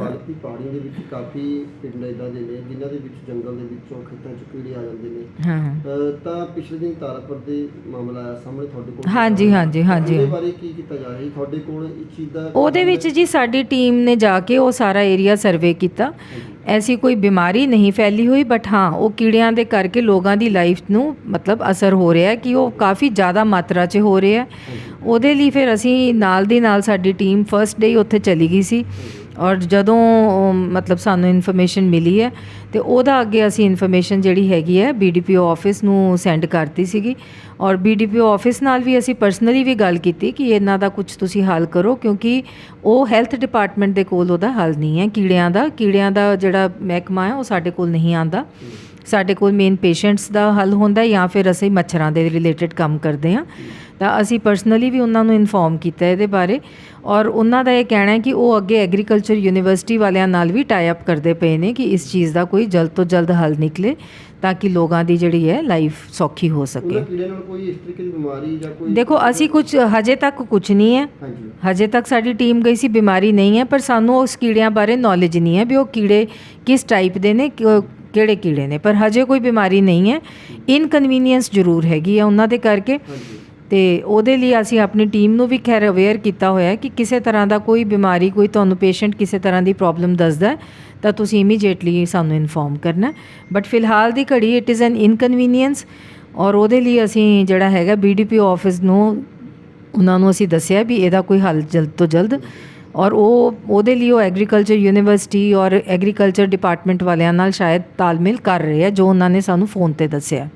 ਭਾਰਤੀ ਪਹਾੜੀਆਂ ਦੇ ਵਿੱਚ ਕਾਫੀ ਪਿੰਡ ਇਦਾਂ ਦੇ ਨੇ ਜਿਨ੍ਹਾਂ ਦੇ ਵਿੱਚ ਜੰਗਲ ਦੇ ਵਿੱਚੋਂ ਖੇਤਾਂ ਚ ਕੀੜੇ ਆ ਜਾਂਦੇ ਨੇ। ਹਾਂ ਹਾਂ। ਅਹ ਤਾਂ ਪਿਛਲੇ ਦਿਨ ਤਾਰਾਪੁਰ ਦੇ ਮਾਮਲਾ ਆਇਆ ਸਾਹਮਣੇ ਤੁਹਾਡੇ ਕੋਲ। ਹਾਂਜੀ, ਹਾਂਜੀ, ਹਾਂਜੀ। ਉਹਦੇ ਬਾਰੇ ਕੀ ਕੀਤਾ ਜਾ ਰਿਹਾ? ਜੀ ਤੁਹਾਡੇ ਕੋਲ ਇਸ ਚੀਜ਼ ਦਾ ਉਹਦੇ ਵਿੱਚ ਜੀ ਸਾਡੀ ਟੀਮ ਨੇ ਜਾ ਕੇ ਉਹ ਸਾਰਾ ਏਰੀਆ ਸਰਵੇ ਕੀਤਾ। ਐਸੀ ਕੋਈ ਬਿਮਾਰੀ ਨਹੀਂ ਫੈਲੀ ਹੋਈ ਬਟ ਹਾਂ ਉਹ ਕੀੜਿਆਂ ਦੇ ਕਰਕੇ ਲੋਕਾਂ ਦੀ ਲਾਈਫ ਨੂੰ ਮਤਲਬ ਅਸਰ ਹੋ ਰਿਹਾ ਹੈ ਕਿ ਉਹ ਕਾਫੀ ਜ਼ਿਆਦਾ ਮਾਤਰਾ 'ਚ ਹੋ ਰਿਹਾ ਹੈ। ਉਹਦੇ ਲਈ ਫਿਰ ਅਸੀਂ ਨਾਲ ਦੀ ਨਾਲ ਸਾਡੀ ਟੀਮ ਫਰਸਟ ਡੇ ਉੱਥੇ ਚਲੀ ਗਈ ਸੀ। ਔਰ ਜਦੋਂ ਮਤਲਬ ਸਾਨੂੰ ਇਨਫੋਰਮੇਸ਼ਨ ਮਿਲੀ ਹੈ, ਤੇ ਉਹਦਾ ਅੱਗੇ ਅਸੀਂ ਇਨਫੋਰਮੇਸ਼ਨ ਜਿਹੜੀ ਹੈਗੀ ਹੈ ਬੀਡੀਪੀਓ ਆਫਿਸ ਨੂੰ ਸੈਂਡ ਕਰਤੀ ਸੀਗੀ। ਔਰ ਬੀਡੀਪੀਓ ਆਫਿਸ ਨਾਲ ਵੀ ਅਸੀਂ ਪਰਸਨਲੀ ਵੀ ਗੱਲ ਕੀਤੀ ਕਿ ਇਹਨਾਂ ਦਾ ਕੁਝ ਤੁਸੀਂ ਹੱਲ ਕਰੋ, ਕਿਉਂਕਿ ਉਹ ਹੈਲਥ ਡਿਪਾਰਟਮੈਂਟ ਦੇ ਕੋਲ ਉਹਦਾ ਹੱਲ ਨਹੀਂ ਹੈ। ਕੀੜਿਆਂ ਦਾ ਕੀੜਿਆਂ ਦਾ ਜਿਹੜਾ ਮਹਿਕਮਾ ਹੈ, ਉਹ ਸਾਡੇ ਕੋਲ ਨਹੀਂ ਆਂਦਾ ਸਾਡੇ ਕੋਲ ਮੇਨ ਪੇਸ਼ੈਂਟਸ ਦਾ ਹੱਲ ਹੁੰਦਾ ਜਾਂ ਫਿਰ ਅਸੀਂ ਮੱਛਰਾਂ ਦੇ ਰਿਲੇਟਡ ਕੰਮ ਕਰਦੇ ਹਾਂ। ਤਾਂ ਅਸੀਂ ਪਰਸਨਲੀ ਵੀ ਉਹਨਾਂ ਨੂੰ ਇਨਫੋਰਮ ਕੀਤਾ ਇਹਦੇ ਬਾਰੇ ਔਰ ਉਹਨਾਂ ਦਾ ਇਹ ਕਹਿਣਾ ਹੈ ਕਿ ਉਹ ਅੱਗੇ ਐਗਰੀਕਲਚਰ ਯੂਨੀਵਰਸਿਟੀ ਵਾਲਿਆਂ ਨਾਲ ਵੀ ਟਾਈ ਅਪ ਕਰਦੇ ਪਏ ਨੇ ਕਿ ਇਸ ਚੀਜ਼ ਦਾ ਕੋਈ ਜਲਦ ਤੋਂ ਜਲਦ ਹੱਲ ਨਿਕਲੇ ਤਾਂ ਕਿ ਲੋਕਾਂ ਦੀ ਜਿਹੜੀ ਹੈ ਲਾਈਫ ਸੌਖੀ ਹੋ ਸਕੇ। ਉਹਨਾਂ ਕੀੜੇ ਨਾਲ ਕੋਈ ਇਸ ਤਰੀਕੇ ਦੀ ਬਿਮਾਰੀ ਜਾਂ ਕੋਈ ਦੇਖੋ ਅਸੀਂ ਕੁਝ ਹਜੇ ਤੱਕ ਕੁਝ ਨਹੀਂ ਹੈ। ਹਾਂਜੀ। ਤੱਕ ਸਾਡੀ ਟੀਮ ਗਈ ਸੀ ਬਿਮਾਰੀ ਨਹੀਂ ਹੈ ਪਰ ਸਾਨੂੰ ਉਸ ਕੀੜਿਆਂ ਬਾਰੇ ਨੌਲੇਜ ਨਹੀਂ ਹੈ ਵੀ ਉਹ ਕੀੜੇ ਕਿਸ ਟਾਈਪ ਦੇ ਨੇ ਕਿਹੜੇ ਕੀੜੇ ਨੇ। ਪਰ ਹਜੇ ਕੋਈ ਬਿਮਾਰੀ ਨਹੀਂ ਹੈ। ਇਨਕਨਵੀਨੀਅੰਸ ਜ਼ਰੂਰ ਹੈਗੀ ਹੈ ਉਹਨਾਂ ਦੇ ਕਰਕੇ। ਤੇ ਉਹਦੇ ਲਈ ਅਸੀਂ ਆਪਣੀ ਟੀਮ ਨੂੰ ਵੀ ਖੈਰ ਅਵੇਅਰ ਕੀਤਾ ਹੋਇਆ ਕਿ ਕਿਸੇ ਤਰ੍ਹਾਂ ਦਾ ਕੋਈ ਬਿਮਾਰੀ, ਕੋਈ ਤੁਹਾਨੂੰ ਪੇਸ਼ੈਂਟ ਕਿਸੇ ਤਰ੍ਹਾਂ ਦੀ ਪ੍ਰੋਬਲਮ ਦੱਸਦਾ ਤਾਂ ਤੁਸੀਂ ਇਮੀਡੀਏਟਲੀ ਸਾਨੂੰ ਇਨਫੋਰਮ ਕਰਨਾ ਬਟ ਫਿਲਹਾਲ ਦੀ ਘੜੀ ਇਟ ਇਜ਼ ਐਨ ਇਨਕਨਵੀਨੀਅੰਸ ਔਰ ਉਹਦੇ ਲਈ ਅਸੀਂ ਜਿਹੜਾ ਹੈਗਾ ਬੀਡੀਪੀਓ ਆਫਿਸ ਨੂੰ, ਉਹਨਾਂ ਨੂੰ ਅਸੀਂ ਦੱਸਿਆ ਵੀ ਇਹਦਾ ਕੋਈ ਹੱਲ ਜਲਦ ਤੋਂ ਜਲਦ ਔਰ ਉਹ, ਉਹਦੇ ਲਈ ਉਹ ਐਗਰੀਕਲਚਰ ਯੂਨੀਵਰਸਿਟੀ ਔਰ ਐਗਰੀਕਲਚਰ ਡਿਪਾਰਟਮੈਂਟ ਵਾਲਿਆਂ ਨਾਲ ਸ਼ਾਇਦ ਤਾਲਮੇਲ ਕਰ ਰਹੇ ਆ ਜੋ ਉਹਨਾਂ ਨੇ ਸਾਨੂੰ ਫੋਨ ਤੇ ਦੱਸਿਆ